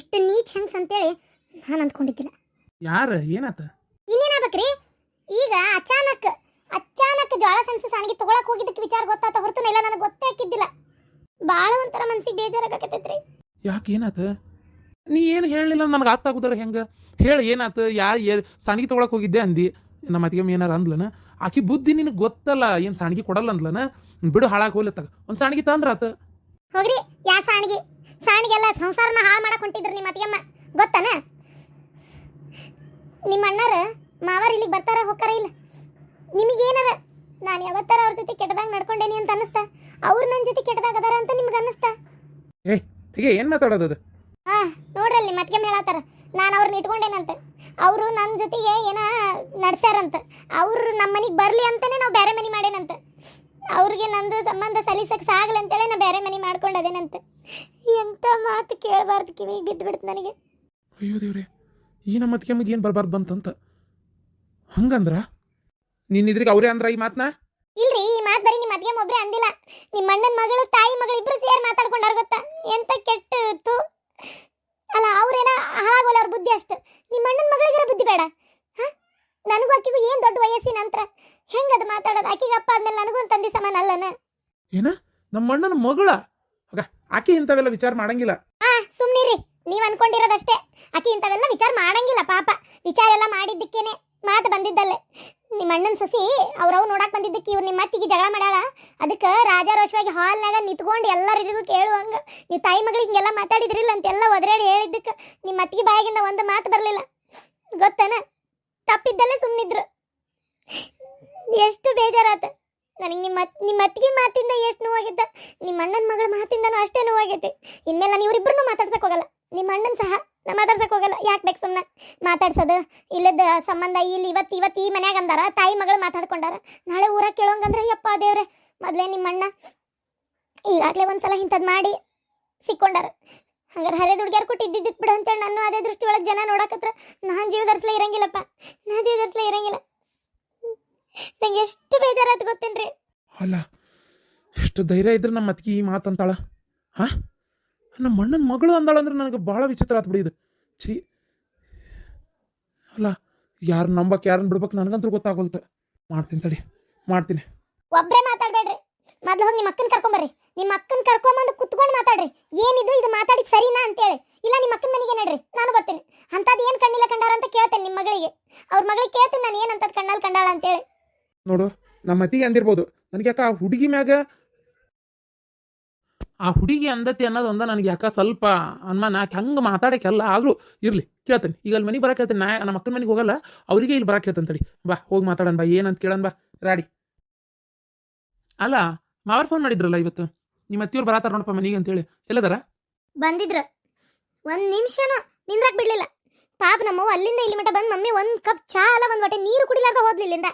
ಇಷ್ಟು ನೀಚ್ ಹೆಂಗ್ಸ್ ಅಂತೇಳಿ ನಾನು ಅಂದ್ಕೊಂಡಿದ್ದಿಲ್ಲ. ಯಾರ? ಏನಾತ? ಇನ್ನೇನಾಗ್ಬೇಕ್ರಿ? ಈಗ ಅಚಾನಕ್ ಅಚಾನಕ್ ಜೋಳ ಸಂಸ ಸಾಣಿಗೆ ತಗೊಳಕ್ ಹೋಗಿದ್ದಕ್ಕೆ ವಿಚಾರ ಗೊತ್ತಾತ ಹೊರತು ಇಲ್ಲ ನನಗೆ ಗೊತ್ತೇ ಹಾಕಿದ್ದಿಲ್ಲ ಭಾಳ ಒಂಥರ ಮನ್ಸಿಗೆ ಬೇಜಾರಾಗತ್ತೈತ್ರಿ ಯಾಕೆ ಏನಾತ? ನೀ ಏನು ಹೇಳಲಿಲ್ಲ ನನಗೆ ಅರ್ಥ ಆಗುದಾರ ಹೆಂಗೆ? ಹೇಳಿ ಏನಾತ? ಯಾ ಏ ಸಾಣಿಗೆ ತೊಗೊಳಕ್ಕೆ ಹೋಗಿದ್ದೆ ಅಂದಿ. ನಮ್ಮ ಅತ್ತಿಗೆ ಏನಾರ ಅಂದ್ಲನ? ಆಕಿ ಬುದ್ಧಿ ನಿನಗೆ ಗೊತ್ತಲ್ಲ ಏನು ಸಾಣಿಗೆ ಕೊಡಲ್ಲ ಅಂದ್ಲನ ಬಿಡು ಹಾಳಾಗಿ ಹೋಗ್ಲತ್ತಾಗ ಒಂದು ಸಾಣಿಗೆ ತಂದ್ರಾತ. ಹೋಗ್ರಿ ಯಾ ಸಾಣಿಗೆ? ಸಾಣಿಗೆಲ್ಲ ಸಂಸಾರನ ಹಾಳು ಮಾಡಕ್ ಹೊಂಟಿದ್ರು ನಿಮ್ಮ ಅತ್ತಿಗೆಮ್ಮ. ಗೊತ್ತನ? ನಿಮ್ಮ ಅಣ್ಣಾರ ಮಾವಾರ ಇಲ್ಲಿಗೆ ಬರ್ತಾರ ಹೋಗ್ತಾರ ಇಲ್ಲ? ನಿಮಗೇನದ? ನಾನು ಯಾವತ್ತಾರ ಅವ್ರ ಜೊತೆ ಕೆಟ್ಟದಾಗ ನಡ್ಕೊಂಡೇನಿ ಅಂತ ಅನಿಸ್ತಾ ಅವ್ರು ನನ್ನ ಜೊತೆ ಕೆಟ್ಟದಾಗ ಅದಾರ ಅಂತ ನಿಮ್ಗೆ ಅನ್ನಿಸ್ತ? ಏ ತಿಗೆ ಏನು ಮಾತಾಡೋದು ಅದು? ಹಾ ನೋಡ್ರಲ್ಲಿ ಮತ್ತೆ ಹೇಳತ್ತಾರ. ನಾನು ಅವ್ರನ್ನ ಇಟ್ಕೊಂಡೇನಂತೆ. ಅವರು ನನ್ನ ಜೊತೆಗೆ ಏನ ನಡ್ಸ್ಯಾರಂತ. ಅವರು ನಮ್ಮ ಮನೆಗೆ ಬರಲಿ ಅಂತಾನೆ ನಾವು ಬೇರೆ ಮನೆ ಮಾಡೇನಂತ. ಅವ್ರಿಗೆ ನಂದು ಸಂಬಂಧ ಸಲೀಸಕ್ಕೆ ಅಂತ ಅಂತೇಳಿ ನಾ ಬೇರೆ ಮನೆ ಮಾಡ್ಕೊಂಡದೇನಂತ ಎಂತ ಮಾತು ಕೇಳಬಾರ್ದು ಕಿವಿಗೆ ಬಿದ್ದುಬಿಡ್ತು ನನಗೆ. ಅಯ್ಯೋ ದೇವ್ರೆ ಈ ನಮ್ಮ ಅತ್ತಿಗೆ ಏನು ಬರಬಾರ್ದು ಬಂತಂತ? ಹಂಗಂದ್ರ? ನಿನ್ನಿದ್ರಿಗೆ ಅವರೇ ಅಂದ್ರ ಈ ಮಾತನ್ನ ಇಲ್ರಿ ಈ ಮಾತು ಬರೀ ನಿಮ್ಮ ಅತ್ತಿಗೆ ಒಬ್ರೆ ಅಂದಿಲ್ಲ. ನಿಮ್ಮ ಅಣ್ಣನ ಮಗಳು ತಾಯಿ ಮಗಳು ಇಬ್ರು ಸೇರಿ ಮಾತಾಡ್ಕೊಂಡಾರ ಗೊತ್ತಾ? ಎಂತ ಕೆಟ್ಟು ಅಲ್ಲ ಅವ್ರೇನ ಹಾಳಾಗೋಲ್ಲ ಅವ್ರ ಬುದ್ಧಿ ಅಷ್ಟು. ನಿಮ್ಮ ಅಣ್ಣನ ಮಗಳಿಗಿರೋ ಬುದ್ಧಿ ಬೇಡ. ಹಾ? ನನಗೂ ಆಕಿಗೂ ಏನ್ ದೊಡ್ಡ ವಯಸ್ಸಿನ ನಂತರ ಹೆಂಗದು ಮಾತಾಡೋದು? ಆಕಿಗೆ ಅಪ್ಪ ಆದ್ಮೇಲೆ ನನಗೂ ತಂದೆ ಸಮಾನ ಅಲ್ಲನ? ಏನ? ನಮ್ಮ ಅಣ್ಣನ ಮಗಳ? ಆಗ ಆಕೆ ಇಂಥವೆಲ್ಲ ವಿಚಾರ ಮಾಡಂಗಿಲ್ಲ. ಹಾ ಸುಮ್ನಿರಿ. ನೀವ್ ಅನ್ಕೊಂಡಿರೋದಷ್ಟೇ. ಆಕಿ ಇಂಥವೆಲ್ಲ ವಿಚಾರ ಮಾಡಂಗಿಲ್ಲ ಪಾಪ. ವಿಚಾರ ಎಲ್ಲ ಮಾಡಿದ್ದಕ್ಕೇನೆ ಮಾತು ಬಂದಿದ್ದಲ್ಲೇ. ನಿಮ್ಮ ಅಣ್ಣನ ಸಸಿ ಅವ್ರವ್ ನೋಡಕ್ ಬಂದಿದ್ದಕ್ಕೆ ಇವ್ರು ನಿಮ್ಮ ಅತ್ತಿಗೆ ಜಗಳ ಮಾಡ್ಯಾಳ? ಅದಕ್ಕೆ ರಾಜಾರೋಷವಾಗಿ ಹಾಲ್ನಾಗ ನಿಂತ್ಕೊಂಡು ಎಲ್ಲರಿಗೂ ಕೇಳುವಂಗ. ನೀವು ತಾಯಿ ಮಗಳಿಗೆ ಹಿಂಗೆಲ್ಲ ಮಾತಾಡಿದ್ರಿಲ್ಲ ಅಂತೆಲ್ಲ ಒದರಾಡಿ ಹೇಳಿದ್ದಕ್ಕೆ ನಿಮ್ಮ ಅತ್ತಿಗೆ ಬಾಯಾಗಿಂದ ಒಂದು ಮಾತು ಬರಲಿಲ್ಲ. ಗೊತ್ತನ? ತಪ್ಪಿದ್ದಲ್ಲೇ ಸುಮ್ಮನಿದ್ರು ಎಷ್ಟು ಬೇಜಾರಾತ. ನನಗೆ ನಿಮ್ಮ ನಿಮ್ಮ ಅತ್ತಿಗೆ ಮಾತಿಂದ ಎಷ್ಟು ನೋವಾಗಿದ್ದ ನಿಮ್ಮ ಅಣ್ಣನ ಮಗಳ ಮಾತಿಂದನೂ ಅಷ್ಟೇ ನೋವಾಗೈತಿ. ಇನ್ಮೇಲೆ ನಾನು ಇವರಿಬ್ಬರನ್ನೂ ಮಾತಾಡ್ಸಕ್ಕೆ ಹೋಗಲ್ಲ. ನಿಮ್ಮ ಅಣ್ಣನ ಸಹ ನಾ ಮಾತಾಡ್ಸಕ್ಕೆ ಹೋಗಲ್ಲ. ಯಾಕೆ ಬೇಕು ಸುಮ್ಮನೆ ಮಾತಾಡ್ಸೋದು, ಇಲ್ಲದ ಸಂಬಂಧ, ಇಲ್ಲಿ ಇವತ್ತು ಇವತ್ತು ಈ ಮನ್ಯಾಗ ಅಂದಾರ, ತಾಯಿ ಮಗಳು ಮಾತಾಡ್ಕೊಂಡಾರ. ನಾಳೆ ಊರಾಗ ಕೇಳೋಂಗಂದ್ರೆ, ಯಪ್ಪ ದೇವ್ರೆ, ಮೊದಲೇ ನಿಮ್ಮ ಅಣ್ಣ ಈಗಾಗಲೇ ಒಂದ್ಸಲ ಇಂಥದ್ದು ಮಾಡಿ ಸಿಕ್ಕೊಂಡಾರ. ಹಂಗಾರೆ ಹಳೆ ದುಡ್ಗ್ಯಾರು ಕೊಟ್ಟು ಬಿಡು ಅಂತೇಳಿ ನಾನು ಅದೇ ದೃಷ್ಟಿ ಒಳಗೆ ಜನ ನೋಡಕತ್ರ ನಾನು ಜೀವದರ್ಸಲೇ ಇರಂಗಿಲ್ಲಪ್ಪ. ನಾ ಜೀವದರ್ಸಲೇ ಇರಂಗಿಲ್ಲ. ನಂಗೆ ಎಷ್ಟು ಬೇಜಾರಾಯ್ತು ಗೊತ್ತೇನ್ರಿ? ಅಲ್ಲ ಎಷ್ಟು ಧೈರ್ಯ ಇದ್ರೆ ನಮ್ಮ ಅತ್ತಿಗೆ ಈ ಮಾತು ಅಂತಾಳ? ಹಾ? ನಮ್ಮ ಅಣ್ಣನ ಮಗಳು ಅಂದಾಳ ಅಂದ್ರೆ ನನಗೆ ಭಾಳ ವಿಚಿತ್ರ ಆತ್ ಬಿಡಿ ಇದು. ಛೀ. ಅಲ್ಲ ಯಾರು ನಂಬಕ್ ಯಾರನ್ನ ಬಿಡ್ಬೇಕು ನನಗಂತೂ ಗೊತ್ತಾಗೋಲ್ತ. ಮಾಡ್ತೀನಿ ತಡಿ ಮಾಡ್ತೀನಿ. ಮಾತಾಡ್ಬೇಡ್ರಿ ಮೊದ್ಲು ಹೋಗಿ ನಿಮ್ಮ ಅಕ್ಕನ ಕರ್ಕೊಂಬರ್ರಿ ನಿಮ್ಮ ಅಕ್ಕನ ಕರ್ಕೊಂಬಂದು ಕುತ್ಕೊಂಡು ಮಾತಾಡ್ರಿ. ಏನಿದು ಇದು ಮಾತಾಡಿದ್ ಸರಿನಾ ಅಂತೇಳಿ. ಇಲ್ಲ ನಿಮ್ಮ ಅಕ್ಕನ ಮನೆಗೆ ನಡ್ರಿ. ನಾನು ಬರ್ತೀನಿ. ಅಂಥದ್ದು ಏನು ಕಣ್ಣಿಲ್ಲ ಕಂಡಾರ ಅಂತ ಕೇಳ್ತೇನೆ ನಿಮ್ಮ ಮಗಳಿಗೆ. ಅವ್ರ ಮಗಳಿಗೆ ಕೇಳ್ತೀನಿ ನಾನು ಏನಂತದ್ ಕಣ್ಣಲ್ಲಿ ಕಂಡಾಳ ಅಂತೇಳಿ. ನೋಡು, ನಮ್ಮ ಅತ್ತಿಗೆ ಅಂದಿರ್ಬೋದು. ನನಗೆ ಯಾಕೆ ಆ ಹುಡುಗಿ ಮ್ಯಾಗ ಆ ಹುಡುಗಿ ಅಂದತಿ ಅನ್ನೋದು ಒಂದ ನನಗೆ ಯಾಕೆ ಸ್ವಲ್ಪ ಅನುಮಾನ ಯಾಕೆ ಹಂಗೆ ಮಾತಾಡೋಕ್ಕೆಲ್ಲ ಆದರೂ ಇರಲಿ. ಕೇಳ್ತೇನೆ. ಈಗ ಅಲ್ಲಿ ಮನೆಗೆ ಬರಕ್ಕೆ ಹೇಳ್ತೇನೆ. ನಾ ನಮ್ಮ ಅಕ್ಕನ ಮನೆಗೆ ಹೋಗಲ್ಲ. ಅವರಿಗೆ ಇಲ್ಲಿ ಬರಕ್ಕೆ ಹೇಳ್ತೇನೆ ತಡಿ. ಬಾ, ಹೋಗಿ ಮಾತಾಡೋಣ ಬಾ. ಏನಂತ ಕೇಳೋಣ ಬಾ. ರಾಡಿ. ಅಲ್ಲ ಮಾವರ್ ಫೋನ್ ಮಾಡಿದ್ರಲ್ಲ ಇವತ್ತು? ನಿಮ್ಮ ಅತ್ತಿಯವ್ರು ಬರತ್ತಾರ ನೋಡಪ್ಪ ಮನೆಗೆ ಅಂತೇಳಿ. ಎಲ್ಲದರ? ಬಂದಿದ್ರ. ಒಂದ್ ನಿಮಿಷನ ನಿಂದ್ರಕ್ ಬಿಡ್ಲಿಲ್ಲ. ಪಾಪ ನಮ್ಮವ್ವ ಅಲ್ಲಿಂದ ಇಲ್ಲಿ ಮಟ್ಟ ಬಂದ್ ಮಮ್ಮಿ ಒಂದು ಕಪ್ ಚಾ ಅಲ್ಲ ಒಂದ್ ಹೊಟ್ಟೆ ನೀರು ಕುಡಿಲಾರ್ದ ಹೋದ್ಲಿಲ್ಲಿಂದ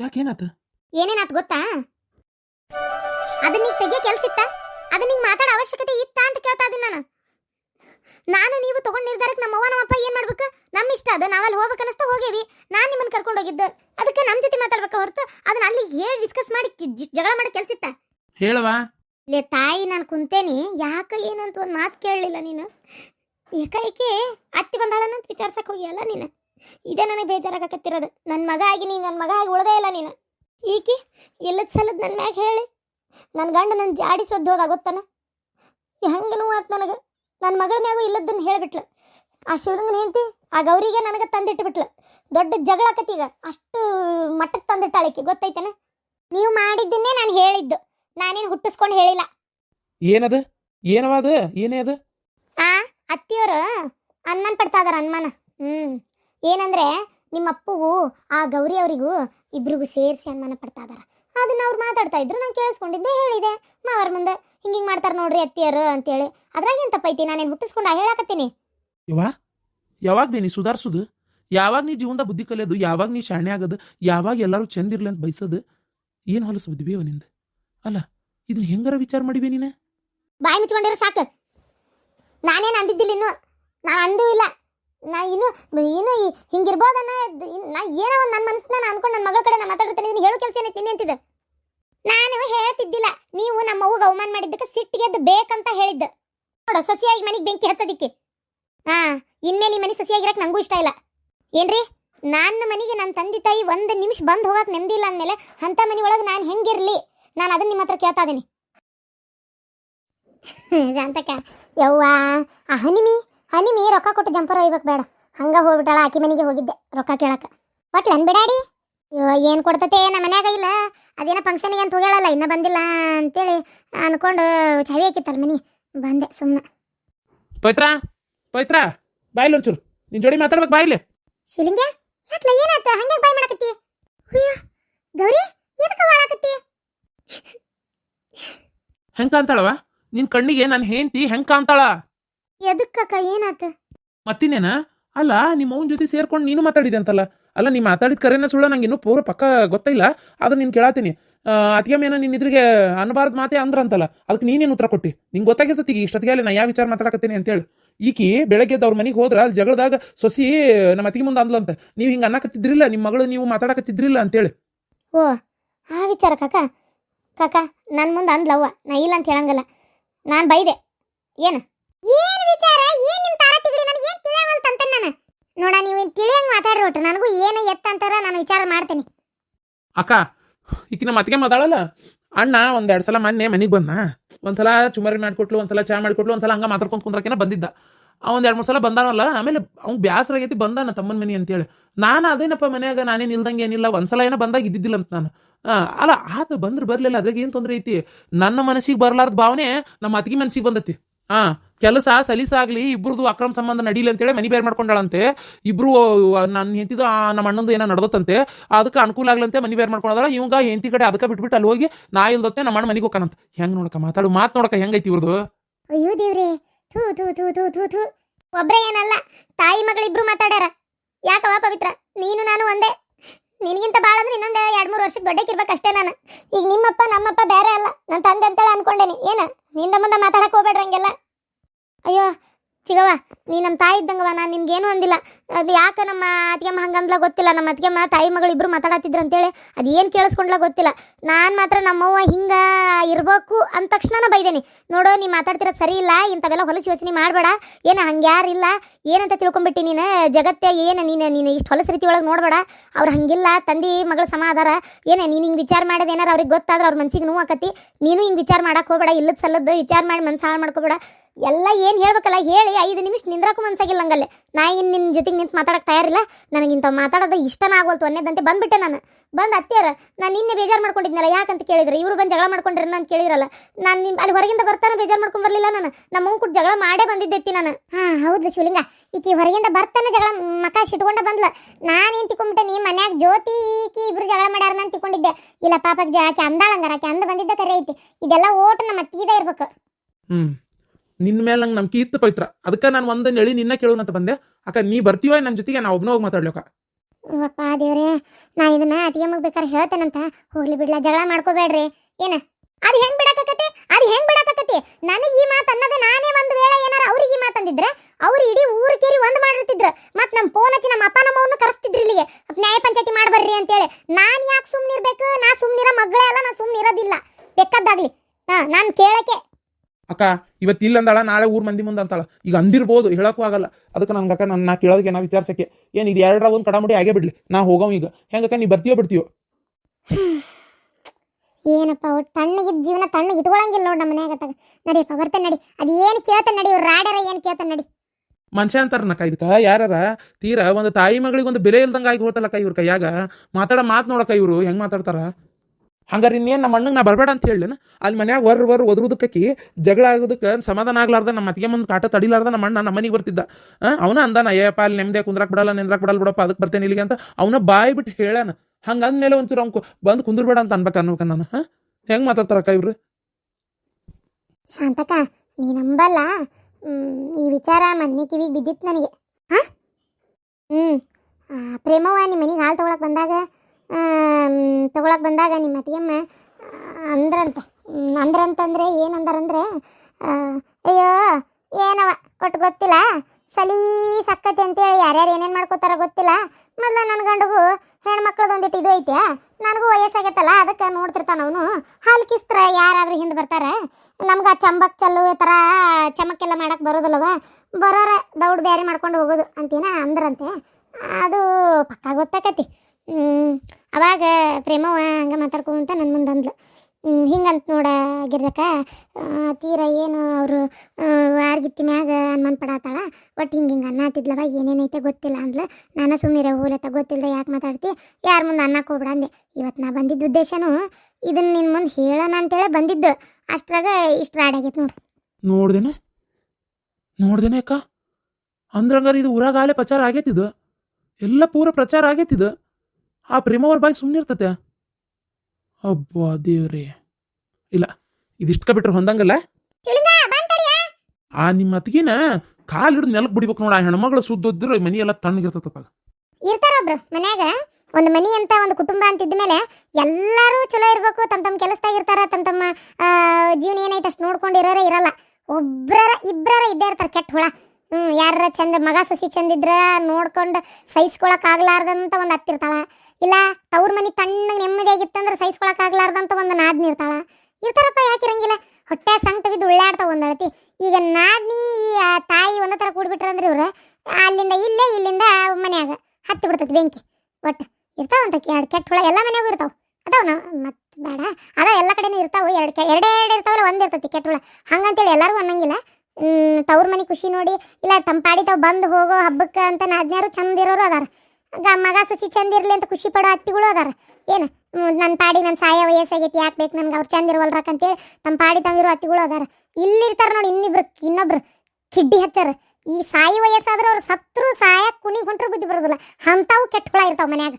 ಯಾಕೇನಾತ? ಏನೇನಾತ್ ಗೊತ್ತಾ? ಅದನ್ನ ಈಗ ತೆಗಿಯ ಕೆಲ್ಸ ಇತ್ತ? ಅದನ್ನ ಈಗ ಮಾತಾಡೋ ಅವಶ್ಯಕತೆ ಇತ್ತ ಅಂತ ಕೇಳ್ತಾ ಇದೀನಿ ನಾನು. ನಾನು ನೀವು ತಗೊಂಡ ನಿರ್ಧಾರಕ್ಕೆ ನಮ್ಮ ಅವ್ವ ನಮ್ಮಪ್ಪ ಏನ್ ಮಾಡ್ಬೇಕು? ನಮ್ಮ ಇಷ್ಟ ಅದು ನಾವಲ್ಲಿ ಹೋಗ್ಬೇಕು ಅನಿಸ್ತಾ ಹೋಗೇವಿ. ನಾನು ನಿಮ್ಮನ್ನ ಕರ್ಕೊಂಡು ಹೋಗಿದ್ದು ಅದಕ್ಕೆ ನಮ್ಮ ಜೊತೆ ಮಾತಾಡ್ಬೇಕು ಹೊರತು ಅದನ್ನ ಅಲ್ಲಿ ಹೇಳಿ ಡಿಸ್ಕಸ್ ಮಾಡಿ ಜಿ- ಜಗಳ ಮಾಡಿ ಕೆಲ್ಸಿತ್ತ? ಹೇಳವಾ ಲೇ ತಾಯಿ ನಾನು ಕುಂತೇನಿ. ಯಾಕೆ ಏನಂತ ಒಂದು ಮಾತು ಕೇಳಲಿಲ್ಲ ನೀನು? ಏಕಾಏಕಿ ಅತ್ತಿ ಬಂದಾಳನಂತ ವಿಚಾರ್ಸಕ್ಕೆ ಹೋಗಿಯಲ್ಲ ನೀನು? ಇದೇ ನನಗೆ ಬೇಜಾರಾಗಕತ್ತಿರೋದು. ನನ್ನ ಮಗ ಆಗಿ ನೀನು ನನ್ನ ಮಗ ಆಗಿ ಉಳ್ದೇ ಇಲ್ಲ ನೀನು. ಈಕಿ ಎಲ್ಲದ ಸಲದ ನನ್ನ ಮ್ಯಾಗ ಹೇಳಿ. ನನ್ನ ಗಂಡ ನನ್ನ ಜಾಡಿ ಸ್ವದ್ದು ಹೋದ ಗೊತ್ತನ ಹೆಂಗೆ ನೋವು ಆತ್ ನನಗೆ? ನನ್ನ ಮಗಳ ಮ್ಯಾಗೂ ಇಲ್ಲದನ್ನ ಹೇಳಿಬಿಟ್ಲು. ಆ ಶಿವಲಿಂಗನ ಹೆಂಡತಿ ಆ ಗೌರಿಗೆ ನನಗೆ ತಂದಿಟ್ಬಿಟ್ಲು. ದೊಡ್ಡ ಜಗಳ ಆಕತಿ ಈಗ. ಅಷ್ಟು ಮಟ್ಟಕ್ಕೆ ತಂದಿಟ್ಟಾಳಿಕೆ ಗೊತ್ತೈತೇನ? ನೀವು ಮಾಡಿದ್ದನ್ನೇ ನಾನು ಹೇಳಿದ್ದು. ನಾನೇನು ಹುಟ್ಟಿಸ್ಕೊಂಡು ಹೇಳಿಲ್ಲ. ಏನದು? ಏನವಾದ ಏನೇ ಅದು? ಆ ಅತ್ತಿಯವರು ಅನ್ಮಾನ ಪಡ್ತಾ ಇದಾರ ಅನ್ಮಾನ ಹ್ಞೂ ಏನಂದರೆ ನಿಮ್ಮ ಅಪ್ಪಗೂ ಆ ಗೌರಿ ಅವರಿಗೂ ಇಬ್ರಿಗೂ ಸೇರಿಸಿ ಅನುಮಾನ ಪಡ್ತಾ ಇದಾರ. ಅದನ್ನ ಅವ್ರು ಮಾತಾಡ್ತಾ ಇದ್ರು ನಾನು ಕೇಳಿಸ್ಕೊಂಡಿದ್ದೆ ಹೇಳಿದೆ. ಮಾವರ ಮುಂದೆ ಹಿಂಗ್ ಹಿಂಗ್ ಮಾಡ್ತಾರ ನೋಡ್ರಿ ಅತ್ತಿಯರು ಅಂತೇಳಿ. ಅದ್ರಾಗ ಏನ್ ತಪ್ಪೈತಿ ನಾನೇನು ಹುಟ್ಟಿಸ್ಕೊಂಡು ಹೇಳಾಕತ್ತೀನಿ. ಯವ್ವ ಯಾವಾಗ ಬೇನಿ ನೀ ಸುಧಾರಿಸೋದು? ಯಾವಾಗ ನೀ ಜೀವನದ ಬುದ್ಧಿ ಕಲಿಯೋದು? ಯಾವಾಗ ನೀ ಶಾಣೆ ಆಗೋದು? ಯಾವಾಗ ಎಲ್ಲರೂ ಚಂದ ಇರ್ಲಿ ಅಂತ ಬಯಸೋದು? ಏನು ಹೊಲಸು ಬುದ್ಧಿ ಅವನಿಂದ ನಿಂದ? ಅಲ್ಲ ಇದನ್ನ ಹೆಂಗಾರ ವಿಚಾರ ಮಾಡಿವೆ ನೀನು? ಬಾಯಿ ಮುಚ್ಕೊಂಡಿರೋ ಸಾಕು. ನಾನೇನು ಅಂದಿದ್ದಿಲ್ಲ ಇನ್ನು. ನಾನು ಅಂದೂ ಇಲ್ಲ. ನಾ ಇನ್ನು ಇನ್ನು ಹಿಂಗಿರ್ಬೋದನ್ನ, ನಾ ಏನೋ ಒಂದು ನನ್ನ ಮನಸ್ಸನ್ನ ನಾನು ಅನ್ಕೊಂಡು ನನ್ನ ಮಗಳ ಕಡೆ ನಾನು ಮಾತಾಡ್ತೇನೆ ಹೇಳೋ ಕೆಲಸ ಏನೈತಿ ಅಂತಿದ್ದೆ? ನಾನು ಹೇಳ್ತಿದ್ದಿಲ್ಲ, ನೀವು ನಮ್ಮ ಅವ್ವಗೆ ಅವಮಾನ ಮಾಡಿದ್ದಕ್ಕೆ ಸಿಟ್ಟಿಗೆ ಎದ್ದು ಬೇಕಂತ ಹೇಳಿದ್ದೆ. ನೋಡು, ಸಸಿಯಾಗಿ ಮನೆಗೆ ಬೆಂಕಿ ಹಚ್ಚೋದಿಕ್ಕೆ. ಹಾ, ಇನ್ಮೇಲೆ ಈ ಮನೆ ಸಸಿಯಾಗಿರಕ್ಕೆ ನಂಗೂ ಇಷ್ಟ ಇಲ್ಲ. ಏನ್ರಿ? ನನ್ನ ಮನೆಗೆ ನನ್ನ ತಂದೆ ತಾಯಿ ಒಂದು ನಿಮಿಷ ಬಂದು ಹೋಗಕ್ ನೆಮ್ಮದಿ ಇಲ್ಲ ಅಂದಮೇಲೆ ಅಂತ ಮನೆ ಒಳಗೆ ನಾನು ಹೆಂಗಿರಲಿ? ನಾನು ಅದನ್ನ ನಿಮ್ಮ ಹತ್ರ ಕೇಳ್ತಾ ಶಾಂತಕ್ಕ, ಯವ್ವಾ ಆ ಹನಿಮಿ ಹನಿಮಿ ರೊಕ್ಕ ಕೊಟ್ಟು ಜಂಪರ್ ಒಯ್ಬೇಕು ಬೇಡ. ಹಂಗ ಹೋಗ್ಬಿಟ್ಟಾಳ ಆಕಿ ಮನೆಗೆ ಹೋಗಿದ್ದೆ ರೊಕ್ಕ ಕೇಳಕ. ಕೊಟ್ಲನ್ ಬಿಡಾಡಿ? ಅಯ್ಯೋ ಏನು ಕೊಡ್ತತೆ? ನಮ್ಮ ಮನ್ಯಾಗ ಇಲ್ಲ. ಅದೇನೋ ಫಂಕ್ಷನಿಗೆ ಅಂತ ಹೋಗ್ಯಾಳಲ್ಲ ಇನ್ನೂ ಬಂದಿಲ್ಲ ಅಂತೇಳಿ ಅನ್ಕೊಂಡು ಚಾವಿ ಹಾಕಿತ್ತಲ್ಲ ಮನಿ. ಬಂದೆ ಸುಮ್ಮನೆ ಪವಿತ್ರ ಪವಿತ್ರ ಬಾಯಿಲ್ ಒಂಚೂರು. ನಿನ್ ಜೋಡಿ ಮಾತಾಡ್ಬೇಕು ಬಾಯ್ಲಿ. ಶಿಲಿಂಗ ಯಾಕ್ಲ ಏನಾತ? ಹಂಗೆ ಬಾಯ್ ಮಾಡಕತ್ತಿ? ಅಯ್ಯೋ ಗೌರಿ ಎದಕ್ಕೆ ಮಾಡಕತ್ತಿ ಹೆಂಗ್ ಕಾಣ್ತಾಳವ ನಿನ್ ಕಣ್ಣಿಗೆ ನನ್ನ ಹೆಂಡತಿ ಹೆಂಗ್ ಕಾಣ್ತಾಳ ಎದಕ್ಕಕ್ಕ ಏನಾತ? ಮತ್ತಿನೇನ ಅಲ್ಲ ನಿಮ್ಮ ಅವನ ಜೊತೆ ಸೇರ್ಕೊಂಡು ನೀನು ಮಾತಾಡಿದೆ ಅಂತಲ್ಲ. ಅಲ್ಲ ನೀ ಮಾತಾಡಿದ ಕರೆನ ಸುಳ್ಳ ನಂಗೆ ಇನ್ನೂ ಪೂರ ಪಕ್ಕ ಗೊತ್ತಿಲ್ಲ. ಅದನ್ನ ನೀನು ಕೇಳಾತೀನಿ. ಅತಿಯಮ್ಮೇನ ನಿನ್ನ ಇದ್ರಿಗೆ ಅನ್ಬಾರ್ದು ಮಾತೆ ಅಂದ್ರಂತಲ್ಲ. ಅದಕ್ಕೆ ನೀನೇನು ಉತ್ತರ ಕೊಟ್ಟಿ? ನಿಂಗೆ ಗೊತ್ತಾಗಿರ್ತತಿ ಈಗ ಇಷ್ಟೊತ್ತಿಗೆ ಅಲ್ಲಿ ನಾ ಯಾವ ವಿಚಾರ ಮಾತಾಡಕತ್ತೀನಿ ಅಂತೇಳಿ. ಈಕಿ ಬೆಳಗ್ಗೆ ಎದ್ದು ಅವ್ರ ಮನೆಗೆ ಹೋದ್ರ ಅಲ್ಲಿ ಜಗಳದಾಗ ಸೊಸಿ ನಮ್ಮ ಅತ್ತಿಗೆ ಮುಂದೆ ಅಂದ್ಲಂತ. ನೀವು ಹಿಂಗೆ ಅನ್ನಕತ್ತಿದ್ರಿಲ್ಲ ನಿಮ್ಮ ಮಗಳು ನೀವು ಮಾತಾಡಕತ್ತಿದ್ರಿಲ್ಲ ಅಂತೇಳಿ. ಓ ಆ ವಿಚಾರ ಕಾಕ. ಕಾಕ ನನ್ನ ಮುಂದೆ ಅಂದ್ಲವ್ವ. ನಾ ಇಲ್ಲ ಅಂತ ಹೇಳಂಗಲ್ಲ. ನಾನು ಬೈದೆ. ಏನು? ಏನು ವಿಚಾರ, ಏನು ನಿಮ್ಮ ತಾಳ ತಿಗಡಿ ನನಗೆ ಏನು ತಿಳಿಯವಲ್ತ ಅಂತ ನಾನು. ನೋಡ, ನೀವು ತಿಳಿಯಂಗ್ ಮಾತಾಡ್ರಿ ಒಟ್ಟು ನನಗೂ ಏನು ಎತ್ತ ಅಂತಾರ ನಾನು ವಿಚಾರ ಮಾಡ್ತೀನಿ. ಅಕ್ಕ ಈಕಿ ನಮ್ಮ ಅತ್ತಿಗೆ ಮಾತಾಡಲ್ಲ? ಅಣ್ಣ ಒಂದ್ ಎರಡ್ ಸಲ ಮೊನ್ನೆ ಮನೆಗೆ ಬಂದ ಒಂದ್ಸಲ ಚುಮರಿ ಮಾಡ್ಕೊಟ್ಲು, ಒಂದ್ಸಲ ಚಾ ಮಾಡ್ಕೊಟ್ಲು, ಒಂದ್ಸಲ ಹಂಗ ಮಾತಾಡ್ಕೊಂಡ್ ಕುಂದ್ರಕಿನ ಬಂದಿದ್ದ. ಅವ ಒಂದ್ ಎರಡ್ ಮೂರು ಸಲ ಬಂದಾನಲ್ಲ, ಆಮೇಲೆ ಅವ್ನ್ ಬ್ಯಾಸರ ಆಗೈತಿ ಬಂದಾನ ತಮ್ಮನ ಮನೆ ಅಂತೇಳಿ. ನಾನು ಅದೇನಪ್ಪ ಮನ್ಯಾಗ ನಾನೇನು ಇಲ್ದಂಗೆ ಏನಿಲ್ಲ, ಒಂದ್ಸಲ ಏನೋ ಬಂದಾಗ ಇದ್ದಿದ್ದಿಲ್ಲ ಅಂತ ನಾನು. ಅಲ್ಲ, ಆತ ಬಂದ್ರೆ ಬರ್ಲಿಲ್ಲ, ಅದ್ರಾಗ ಏನ್ ತೊಂದರೆ ಐತಿ? ನನ್ನ ಮನಸ್ಸಿಗೆ ಬರ್ಲಾರ್ದ ಭಾವನೆ, ನಮ್ಮ ಅತ್ತಿಗೆ ಮನಸ್ಸಿಗೆ ಬಂದತಿ. ಹಾ ಕೆಲಸ ಸಲೀಸಾಗ್ಲಿ, ಇಬ್ರದು ಅಕ್ರಮ ಸಂಬಂಧ ನಡೀಲಿ ಅಂತೇಳಿ ಮನಿ ಬೇರೆ ಮಾಡ್ಕೊಂಡಳಂತೆ. ಇಬ್ರು ನನ್ನ ಹೆಂತಿದ್ದು ನಮ್ಮ ಅಣ್ಣಂದು ಏನೋ ನಡ್ದತ್ತಂತೆ. ಅದಕ್ಕೆ ಅನುಕೂಲ ಆಗ್ಲಂತೆ ಮನಿ ಬೇರೆ ಮಾಡ್ಕೊಂಡಾರ ಇವಂಗ ಹೆಂಡತಿ ಕಡೆ ಅದಕ್ಕೆ ಬಿಟ್ಬಿಟ್ಟು ಅಲ್ಲಿ ಹೋಗಿ ನಾ ಇಲ್ದತ್ತೆ ನಮ್ಮ ಅಣ್ಣ ಮನೆಗೆ ಹೋಗ್ಕಾನಂತ. ಹೆಂಗ್ ನೋಡಕ ಮಾತಾಡು, ಮಾತು ನೋಡಕ ಹೆಂಗೈತಿ ಇವ್ರದು? ಅಯ್ಯೋ ದೇವ್ರಿ, ಥೂ ಥೂ ಥೂ ಥೂ ಥೂ ಥೂ. ಒಬ್ರೇ ಏನಲ್ಲ, ತಾಯಿ ಮಗಳಿಬ್ರು ಮಾತಾಡ್ಯಾರ. ಯಾಕವ ಪವಿತ್ರ? ನೀನು, ನಾನು ಒಂದೇ. ನಿನಗಿಂತ ಭಾಳ ಅಂದ್ರೆ ಇನ್ನೊಂದು ಎರಡು, ಮೂರು ವರ್ಷಕ್ಕೆ ದೊಡ್ಡಕ್ಕಿರ್ಬೇಕಷ್ಟೇ ನಾನು. ಈಗ ನಿಮ್ಮಪ್ಪ, ನಮ್ಮಪ್ಪ ಬೇರೆ ಅಲ್ಲ. ನನ್ನ ತಂದೆ ಅಂತೇಳಿ ಅನ್ಕೊಂಡೇನಿ. ಏನ? ನಿಂದ ಮುಂದೆ ಅಯ್ಯೋ ಚಿಗವ ನೀ ನಮ್ಮ ತಾಯಿ ಇದ್ದಂಗವ ನಾನು ನಿನ್ಗೇನು ಅಂದಿಲ್ಲ. ಅದು ಯಾಕೆ ನಮ್ಮ ಅತ್ತಿಗೆಮ್ಮ ಹಂಗಂದ್ಲ ಗೊತ್ತಿಲ್ಲ, ನಮ್ಮ ಅತ್ತಿಗೆಮ್ಮ ತಾಯಿ ಮಗಳಿಬ್ರು ಮಾತಾಡತ್ತಿದ್ರು ಅಂತೇಳಿ ಅದು ಏನು ಕೇಳಿಸ್ಕೊಂಡ್ಲ ಗೊತ್ತಿಲ್ಲ. ನಾನು ಮಾತ್ರ ನಮ್ಮವ್ವ ಹಿಂಗ ಇರ್ಬೇಕು ಅಂದ ತಕ್ಷಣ ಬೈದೇನಿ. ನೋಡು, ನೀ ಮಾತಾಡ್ತಿರೋದು ಸರಿ ಇಲ್ಲ, ಇಂಥವೆಲ್ಲ ಹೊಲಸು ಯೋಚನೆ ಮಾಡಬೇಡ. ಏನು ಹಂಗೆ ಯಾರಿಲ್ಲ ಏನಂತ ತಿಳ್ಕೊಂಬಿಟ್ಟಿ ನೀನು? ಜಗತ್ತೇ ಏನು ನೀನು ನೀನು ಇಷ್ಟು ಹೊಲಸು ರೀತಿ ಒಳಗೆ ನೋಡಬೇಡ. ಅವ್ರು ಹಂಗಿಲ್ಲ, ತಂದೆ, ಮಗಳ ಸಮ ಅದಾರ. ಏನೇ, ನೀನು ಹಿಂಗೆ ವಿಚಾರ ಮಾಡೋದು ಏನಾರ ಅವ್ರಿಗೆ ಗೊತ್ತಾದ್ರೆ ಅವ್ರ ಮನ್ಸಿಗೆ ನೋವು ಆಕತಿ. ನೀನು ಹಿಂಗೆ ವಿಚಾರ ಮಾಡಕ್ಕೆ ಹೋಗಬೇಡ, ಇಲ್ಲದ ಸಲ್ಲದ್ದು ವಿಚಾರ ಮಾಡಿ ಮನ್ಸು ಹಾಳು ಮಾಡ್ಕೋಬೇಡ ಎಲ್ಲ ಏನು ಹೇಳ್ಬೇಕಲ್ಲ, ಹೇಳಿ, ಐದು ನಿಮಿಷ ನಿಂದ್ರಕ್ಕೂ ಮನ್ಸಾಗಿಲ್ಲ ಹಂಗಲ್ಲೇ ನಾ ಇನ್ನು ನಿನ್ನ ಜೊತೆಗೆ ನಿಂತು ಮಾತಾಡಕ್ಕೆ ತಯಾರಿಲ್ಲ. ನನಗಿಂತ ಮಾತಾಡೋದು ಇಷ್ಟನ ಆಗೋಲ್ತು ಒಂದೇದಂತೆ ಬಂದುಬಿಟ್ಟೆ ನಾನು. ಬಂದು ಅತ್ತೆಯರ ನಾನು ನಿನ್ನೆ ಬೇಜಾರು ಮಾಡ್ಕೊಂಡಿದ್ನಲ್ಲ ಯಾಕಂತ ಕೇಳಿದ್ರೆ? ಇವರು ಬಂದು ಜಗಳ ಮಾಡ್ಕೊಂಡ್ರೆ ಅಂತ ಕೇಳಿದ್ರಲ್ಲ ನಾನು ನಿಮ್ಮ ಅಲ್ಲಿ ಹೊರಗಿಂದ ಬರ್ತಾನೆ ಬೇಜಾರು ಮಾಡ್ಕೊಂಡು ಬರಲಿಲ್ಲ ನಾನು. ನಮ್ಮ ಅವ್ನ್ ಕೂಡ ಜಗಳ ಮಾಡೇ ಬಂದಿದ್ದೆತ್ತಿ ನಾನು. ಹಾಂ ಹೌದು ಶಿವಲಿಂಗ ಈಕಿ ಹೊರಗಿಂದ ಬರ್ತಾನೆ ಜಗಳ ಮಕ ಸಿಟ್ಕೊಂಡ ಬಂದ್ಲ. ನಾನು ಏನು ತಿಕ್ಕೊಂಬಿಟ್ಟೆ ನೀ ಮನ್ಯಾಗ ಜ್ಯೋತಿ ಈಕಿ ಇಬ್ರು ಜಗಳ ಮಾಡ್ಯಾರ ನಾನು ತಿಕ್ಕೊಂಡಿದ್ದೆ. ಇಲ್ಲ ಪಾಪಕ್ಕೆ ಜ ಆಕೆ ಅಂದಾಳಂಗಾರ ಆಕೆ ಅಂದ ಬಂದಿದ್ದ ಕರೆ ಐತಿ. ಇದೆಲ್ಲ ಓಟ್ ನಮ್ಮ ತೀದ ಇರ್ಬೇಕು. ಹ್ಞೂ ನಿನ್ನ ಮೇಲೆ ನಂಗೆ ನಂಬಿಕೆ ಇತ್ತು ಪವಿತ್ರ. ಅದಕ್ಕೆ ನಾನು ಒಂದನ್ನ ಹೇಳಿ ನಿನ್ನ ಕೇಳುವಂತ ಬಂದೆ. ಅಕ್ಕ ನೀ ಬರ್ತೀವೋ ನನ್ನ ಜೊತೆಗೆ? ನಾ ಒಬ್ಬನ ಹೋಗಿ ಮಾತಾಡ್ಲಕ್ಕ ಅಪ್ಪ ದೇವ್ರೆ, ನಾ ಇದನ್ನ ಅತಿಗೆ ಬೇಕಾದ್ರೆ ಹೇಳ್ತೇನಂತ? ಹೋಗ್ಲಿ ಬಿಡ್ಲ, ಜಗಳ ಮಾಡ್ಕೋಬೇಡ್ರಿ. ಏನ? ಅದು ಹೆಂಗ್ ಬಿಡಕತ್ತತಿ? ಅದು ಹೆಂಗ್ ಬಿಡಕತ್ತತಿ? ನನಗೆ ಈ ಮಾತು ಅನ್ನೋದ ನಾನೇ ಒಂದು ವೇಳೆ ಏನಾರ ಅವ್ರಿಗೆ ಈ ಮಾತು ಅಂದಿದ್ರೆ, ಅವ್ರು ಇಡೀ ಊರು ಕೇರಿ ಒಂದು ಮಾಡಿರ್ತಿದ್ರು. ಮತ್ತೆ ನಮ್ಮ ಫೋನ್ ಹಚ್ಚಿ ನಮ್ಮ ಅಪ್ಪ ನಮ್ಮವನ್ನು ಕರೆಸ್ತಿದ್ರು ಇಲ್ಲಿಗೆ. ನ್ಯಾಯ ಪಂಚಾಯತಿ ಮಾಡ್ಬರ್ರಿ ಅಂತೇಳಿ. ನಾನು ಯಾಕೆ ಸುಮ್ಮನಿರ್ಬೇಕು ನಾ ಸುಮ್ಮನಿರೋ ಮಗಳೇ ಅಲ್ಲ, ನಾ ಸುಮ್ಮನಿರೋದಿಲ್ಲ ಬೇಕಾದಾಗ್ಲಿ ಹಾ, ನಾನು ಕೇಳಕ್ಕೆ ಅಕ್ಕ ಇವತ್ತು ಅಂದಾಳ ನಾಳೆ ಊರ್ ಮಂದಿ ಮುಂದೆ ಅಂತಾಳ. ಈಗ ಅಂದಿರ್ಬೋದು ಹೇಳಕ್ಕೂ ಆಗಲ್ಲ. ಅದಕ್ಕೆ ನನ್ಗೆ ಅಕ್ಕ ನನ್ನ ಕೇಳೋದಕ್ಕೆ ನಾ ವಿಚಾರಿಸಕ್ಕೆ. ಏನು ಇದು ಎರಡರ ಒಂದು ಕಡಮುಡಿ ಆಗೇ ಬಿಡ್ಲಿ. ನಾ ಹೋಗವ್ ಈಗ. ಹೆಂಗಕ್ಕ ನೀ ಬರ್ತೀಯೋ ಬಿಡ್ತೀಯೋ? ಏನಪ್ಪ ಅವ್ರು ತಣ್ಣಗಿದ್ದ ಜೀವನ ತಣ್ಣಗೆ ಇಟ್ಕೊಳಂಗಿಲ್ಲ ನೋಡಿ ನಮ್ಮ ಮನ್ಯಾಗ ನಡಿ ನಡಿಯಪ್ಪ ಬರ್ತೇನೆ ನಡಿ. ಅದು ಏನು ಕೇಳ್ತಾನೆ ನಡಿ ಇವ್ರು ರಾಡ್ಯಾರ ಏನು ಕೇಳ್ತಾನೆ ನಡಿ. ಮನುಷ್ಯ ಅಂತಾರನಕ್ಕ ಇದಕ್ಕ ಯಾರಾರ ತೀರಾ ಒಂದು ತಾಯಿ ಮಗಳಿಗೆ ಒಂದು ಬೆಲೆ ಇಲ್ದಂಗ ಆಗಿ ಹೋಗ್ತಲ್ಲಕ್ಕ ಇವ್ರ ಕೈಯಾಗ. ಮಾತಾಡ ಮಾತು ನೋಡಕ್ಕ ಇವ್ರು. ಹೆಂಗ್ ಮಾತಾಡ್ತಾರ? ಹಂಗಾರೆ ಇನ್ನೇನು ನಮ್ಮ ಅಣ್ಣಗೆ ನಾ ಬರಬೇಡ ಅಂತ ಹೇಳಿನ ಅಲ್ಲಿ ಮನ್ಯಾಗ ವರ್ ವರ್ ಒದ್ರುದಕ್ಕಿ ಜಗಳ ಆಗೋದಕ್ಕೆ ಸಮಾಧಾನ ಆಗ್ಲಾರ್ದ ನಮ್ಮ ಅತ್ತಿಗೆ ಮುಂದೆ ಕಾಟ ತಡಿಲಾರ್ದ ನಮ್ಮ ಅಣ್ಣ ನಮ್ಮ ಮನೆಗೆ ಬರ್ತಿದ್ದ. ಅವನ ಅಂದಾನ ಅಯ್ಯಪ್ಪ ಅಲ್ಲಿ ನೆಮ್ಮದಿ ಕುಂದ್ರಾಕ್ ಬಿಡಲ್ಲ, ನಿಂದ್ರಾಕ್ ಬಿಡಲ್ಲ ಬಿಡಪ್ಪ ಅದಕ್ಕೆ ಬರ್ತೇನೆ ಇಲ್ಲಿಗೆ ಅಂತ ಅವನ ಬಾಯಿ ಬಿಟ್ಟು ಹೇಳಾನ. ಹಂಗಂದ್ಮೇಲೆ ಒಂಚೂರು ಅವ್ನು ಬಂದು ಕುಂದ್ರಬೇಡ ಅಂತ ಅನ್ಬೇಕು ಅನ್ಬೇಕ ನಾನು. ಹಾಂ? ಹೆಂಗೆ ಮಾತಾಡ್ತಾರಕ್ಕ ಇವ್ರು? ಶಾಂತಕ ನೀ ನಂಬಲ್ಲ. ಈ ವಿಚಾರ ಮೊನ್ನೆ ಕಿವಿಗೆ ಬಿದ್ದಿತ್ತು ನನಗೆ. ಹ್ಮ್ ಪ್ರೇಮವ್ವ ನಿಮ್ಮ ಮನೆಗೆ ಹಾಲು ತೊಗೊಳಕ್ಕೆ ಬಂದಾಗ ತೊಗೊಳಕ್ಕೆ ಬಂದಾಗ ನಿಮ್ಮ ಅತ್ತಿಗೆಮ್ಮ ಅಂದ್ರಂತೆ. ಅಂದ್ರಂತಂದ್ರೆ ಏನು ಅಯ್ಯೋ, ಏನವ ಕೊಟ್ಟು ಗೊತ್ತಿಲ್ಲ? ಸಲೀ ಸಕ್ಕತ್ತೆ ಅಂತೇಳಿ ಯಾರ್ಯಾರು ಏನೇನು ಮಾಡ್ಕೋತಾರ ಗೊತ್ತಿಲ್ಲ? ಮೊದಲು ನನ್ನ ಗಂಡಗೂ ಹೆಣ್ಮಕ್ಳದ್ದು ಒಂದಿಟ್ಟು ಇದು ಐತೆ ನನಗೂ ವಯಸ್ಸಾಗೈತಲ್ಲ, ಅದಕ್ಕೆ ನೋಡ್ತಿರ್ತಾನ ಅವನು. ಹಾಲು ಕಿಸ್ತ್ರ ಯಾರಾದ್ರೂ ಹಿಂದೆ ಬರ್ತಾರೆ? ನಮ್ಗೆ ಆ ಚಂಬಕ್ ಚಲ್ಲು ಥರ ಚಮಕ್ಕೆಲ್ಲ ಮಾಡೋಕ್ಕೆ ಬರೋದಿಲ್ಲವ? ಬರೋರ ದೌಡ್ ಬ್ಯಾರೆ ಮಾಡ್ಕೊಂಡು ಹೋಗೋದು ಅಂತೇನ ಅಂದ್ರಂತೆ. ಅದು ಪಕ್ಕ ಗೊತ್ತಾಕತಿ. ಅವಾಗ ಪ್ರೇಮವ್ವ ಹಂಗೆ ಮಾತಾಡ್ಕೊಂತ ನನ್ನ ಮುಂದೆ ಅಂದ್ಲು. ಹಿಂಗಂತ ನೋಡ ಗಿರ್ಜಕ್ಕ. ತೀರ ಏನು ಅವರು ವಾರ್ಗಿತ್ತಿ ಮ್ಯಾಗ ಅನ್ಮನ್ ಪಡಾತಾಳ ಒಟ್ಟು ಹಿಂಗೆ ಹಿಂಗೆ ಅನ್ನತ್ತಿದ್ಲವ ಏನೇನೈತೆ ಗೊತ್ತಿಲ್ಲ ಅಂದ್ಲು. ನಾನು ಸುಮ್ಮನೆ ಹೋಲತ್ತ ಗೊತ್ತಿಲ್ಲದೆ ಯಾಕೆ ಮಾತಾಡ್ತಿ? ಯಾರ ಮುಂದೆ ಅನ್ನ ಕೊಬಿಡ ಅಂದೆ. ಇವತ್ತು ನಾ ಬಂದಿದ್ದ ಉದ್ದೇಶನೂ ಇದನ್ನು ನಿನ್ನ ಮುಂದೆ ಹೇಳೋಣ ಅಂತೇಳಿ ಬಂದಿದ್ದು. ಅಷ್ಟ್ರಾಗ ಇಷ್ಟು ಆಡಾಗೈತೆ ನೋಡು. ನೋಡ್ದೇನೆ? ನೋಡ್ದೇನೆ ಅಕ್ಕ? ಅಂದ್ರಂಗಾರೆ ಇದು ಊರಾಗಾಲೆ ಪ್ರಚಾರ ಆಗೈತಿದು ಎಲ್ಲ ಪೂರ ಪ್ರಚಾರ ಆಗೈತಿದು ಆ ಪ್ರೇಮವ್ರ ಬಾಯಿ ಸುಮ್ಮನೆ ಇರ್ತತೆ. ಅಬ್ಬಾ ದೇವ್ರಿ. ಇಲ್ಲ ಇದಿಷ್ಟಕ ಬಿಟ್ರೆ ಹೊಂದಂಗಲ್ಲ? ಆ. ನಿಮ್ಮ ಅತ್ತಿಗೆನ ಕಾಲು ಹಿಡಿದು ನೆಲಕ್ ಬಿಡ್ಬೇಕು ನೋಡ ಆ ಹೆಣ್ಮಗಳು ಸುದ್ದೋದ್ರೆ ಮನಿ ಎಲ್ಲ ತಣ್ಣಗಿರ್ತತ ಇರ್ತಾರೊಬ್ರು ಮನ್ಯಾಗ ಒಂದು ಮನಿ ಅಂತ ಒಂದು ಕುಟುಂಬ ಅಂತಿದ್ದ ಮೇಲೆ ಎಲ್ಲರೂ ಚಲೋ ಇರಬೇಕು ತಮ್ಮ ತಮ್ಮ ಕೆಲಸದಾಗ ಇರ್ತಾರ ತಮ್ಮ ತಮ್ಮ ಜೀವನ ಏನೈತೆ ಅಷ್ಟು ನೋಡ್ಕೊಂಡಿರೋರ ಇರಲ್ಲ. ಒಬ್ರರ ಇಬ್ಬರ ಇದ್ದೇ ಇರ್ತಾರೆ ಕೆಟ್ಟ ಹುಳ. ಹ್ಞೂ ಯಾರ ಚಂದ ಮಗ ಸೊಸಿ ಚಂದಿದ್ರ ನೋಡ್ಕೊಂಡು ಸಹಿಸ್ಕೊಳಕ್ ಆಗ್ಲಾರ್ದಂತ ಒಂದು ಹತ್ತಿರ್ತಾಳ ಇಲ್ಲ, ತವ್ರ ಮನೆ ತಣ್ಣಗೆ ನೆಮ್ಮದಿಯಾಗಿತ್ತಂದ್ರೆ ಸಹಿಸ್ಕೊಳಕ್ಕಾಗ್ಲಾರ್ದಂತ ಒಂದು ನಾದ್ನಿ ಇರ್ತಾಳ ಇರ್ತಾರಪ್ಪ ಯಾಕಿರಂಗಿಲ್ಲ ಹೊಟ್ಟೆ ಸಂಕಟ ಬಿದ್ದು ಉಳ್ಳಾಡ್ತಾವ ಒಂದಳತಿ ಈಗ ನಾದ್ನಿ ತಾಯಿ ಒಂದೇ ಥರ ಕೂಡ್ಬಿಟ್ರಂದ್ರೆ ಇವ್ರು, ಅಲ್ಲಿಂದ ಇಲ್ಲೇ, ಇಲ್ಲಿಂದ ಮನ್ಯಾಗ ಹತ್ತಿ ಬಿಡ್ತೈತಿ ಬೆಂಕಿ. ಒಟ್ಟು ಇರ್ತಾವಂತ ಎರಡು ಕೆಟ್ಟ ಹುಳ ಎಲ್ಲ ಮನ್ಯಾಗೂ ಇರ್ತಾವ. ಅದಾವ ಮತ್ತೆ ಬೇಡ. ಅದ ಎಲ್ಲ ಕಡೆನೂ ಇರ್ತಾವೆ, ಎರಡು ಕೆ, ಎರಡೇ, ಎರಡು ಇರ್ತಾವಲ್ಲ, ಒಂದು ಇರ್ತೈತಿ ಕೆಟ್ಟ ಹುಳ. ಹಂಗಂತೇಳಿ ಎಲ್ಲರೂ ಅನ್ನಂಗಿಲ್ಲ. ತವ್ರ ಮನೆ ಖುಷಿ ನೋಡಿ, ಇಲ್ಲ ತಮ್ಮ ಬಂದು ಹೋಗೋ ಹಬ್ಬಕ್ಕೆ ಅಂತ ನಾದ್ನ್ಯಾರು ಚಂದ ಇರೋರು ಅದಾರ. ಮಗ ಸುಸಿ ಚಂದ ಇರ್ಲಿ ಅಂತ ಖುಷಿ ಪಡೋ ಅತ್ತಿಗಳು ಅದಾರ. ಏನು ನನ್ನ ಪಾಡಿ ನನ್ನ ಸಾಯ ವಯಸ್ಸಾಗೈತಿ, ಯಾಕೆ ಬೇಕು ನನ್ಗೆ ಅವ್ರು ಚಂದ ಇರುವಲ್ರಕ್ಕ ಅಂತೇಳಿ ತಮ್ಮ ಪಾಡಿ ತಮ್ಮಿರೋ ಅತ್ತಿಗಳು ಅದಾರ. ಇಲ್ಲಿರ್ತಾರ ನೋಡಿ ಇನ್ನಿಬ್ರು, ಇನ್ನೊಬ್ರು ಕಿಡ್ಡಿ ಹಚ್ಚಾರ. ಈ ಸಾಯಿ ವಯಸ್ಸಾದ್ರೆ ಅವ್ರು ಸತ್ರು ಸಾಯ ಕುಣಿ ಹೊಂಟ್ರು ಬುದ್ಧಿ ಬರೋದಿಲ್ಲ. ಅಂಥವು ಕೆಟ್ಟ ಹುಳ ಇರ್ತಾವ ಮನ್ಯಾಗ.